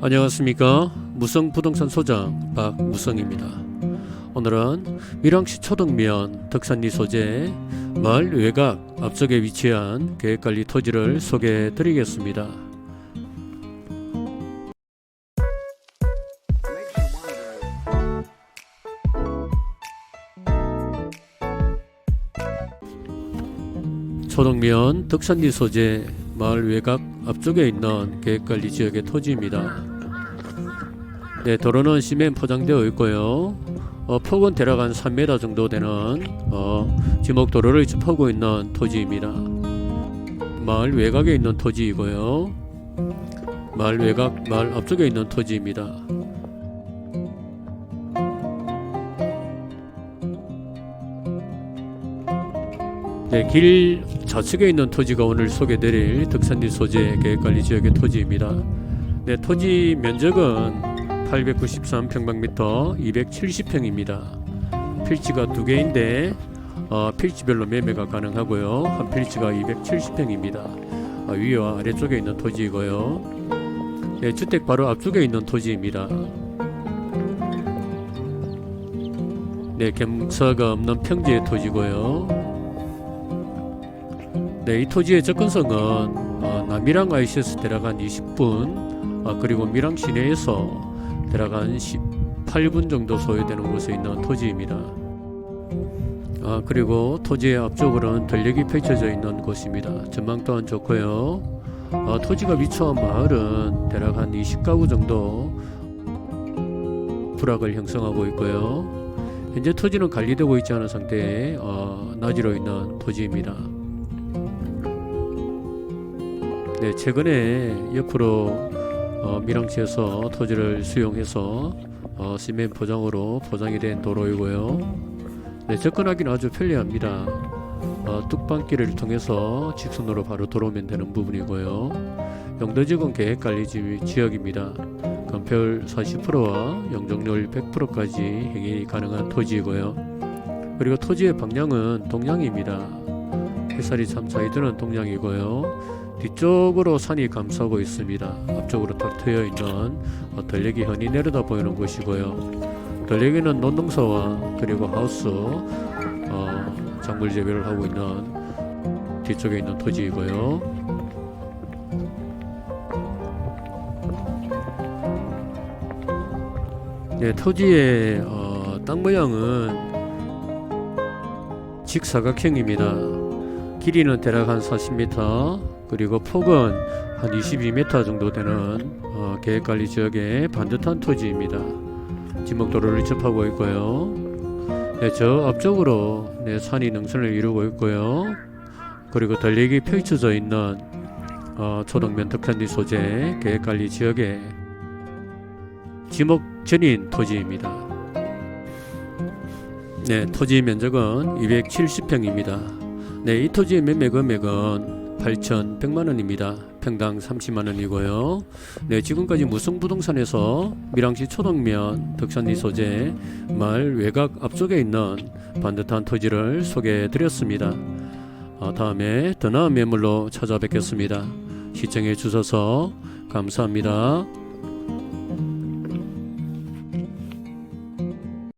안녕하십니까 무성 부동산 소장 박무성입니다. 오늘은 밀양시 초등면 덕산리 소재 마을 외곽 앞쪽에 위치한 계획관리 토지를 소개해 드리겠습니다. 초등면 덕산리 소재 마을 외곽 앞쪽에 있는 계획관리 지역의 토지입니다. 네, 도로는 시멘 포장되어 있고요. 어, 폭은 대략 한 3m 정도 되는 어, 지목 도로를 접하고 있는 토지입니다. 마을 외곽에 있는 토지이고요. 마을 외곽, 마을 앞쪽에 있는 토지입니다. 네, 길 좌측에 있는 토지가 오늘 소개드릴 덕산리 소재 계획관리 지역의 토지입니다. 네, 토지 면적은 893평방미터 270평입니다. 필지가 두 개인데 어, 필지별로 매매가 가능하고요. 한 필지가 270평입니다. 어, 위와 아래쪽에 있는 토지이고요. 네, 주택 바로 앞쪽에 있는 토지입니다. 네, gem사가 없는 평지의 토지고요. 네, 이 토지의 접근성은 어, 남미랑 IC에서 대략 한 20분, 어, 그리고 미랑 시내에서 대략 한 18분 정도 소요되는 곳에 있는 토지입니다. 아, 그리고 토지의 앞쪽으로는 전력이 펼쳐져 있는 곳입니다. 전망 또한 좋고요. 어, 토지가 위치한 마을은 대략 한 20가구 정도 불악을 형성하고 있고요. 현재 토지는 관리되고 있지 않은 상태에 어, 나지로 있는 토지입니다. 네, 최근에 옆으로 어, 밀양시에서 토지를 수용해서 어, 시멘 포장으로 포장이 된 도로이고요. 네, 접근하기는 아주 편리합니다. 어, 뚝방길을 통해서 직선으로 바로 들어오면 되는 부분이고요. 영도지구 계획관리 지- 지역입니다. 건폐율 40%와 영종률 100%까지 행위 가능한 토지이고요. 그리고 토지의 방향은 동양입니다. 햇살이 참잘 드는 동양이고요. 뒤쪽으로 산이 감싸고 있습니다. 앞쪽으로 탁 트여 있는 어, 덜레기 현이 내려다 보이는 곳이고요. 덜레기는 논농사와 그리고 하우스 어, 작물 재배를 하고 있는 뒤쪽에 있는 토지이고요. 네, 토지의 어, 땅 모양은 직사각형입니다. 길이는 대략 한 40m, 그리고 폭은 한 22m 정도 되는 어, 계획관리 지역의 반듯한 토지입니다. 지목도로를 접하고 있고요. 네, 저 앞쪽으로 네, 산이 능선을 이루고 있고요. 그리고 달리기 펼쳐져 있는 어, 초등면 덕산지 소재 계획관리 지역의 지목 전인 토지입니다. 네, 토지 면적은 270평입니다. 네, 이 토지의 매매 금액은 8,100만 원입니다. 평당 30만 원이고요. 네, 지금까지 무성부동산에서 밀양시 초동면 덕산리 소재 마을 외곽 앞쪽에 있는 반듯한 토지를 소개해 드렸습니다. 어, 다음에 더 나은 매물로 찾아뵙겠습니다. 시청해 주셔서 감사합니다.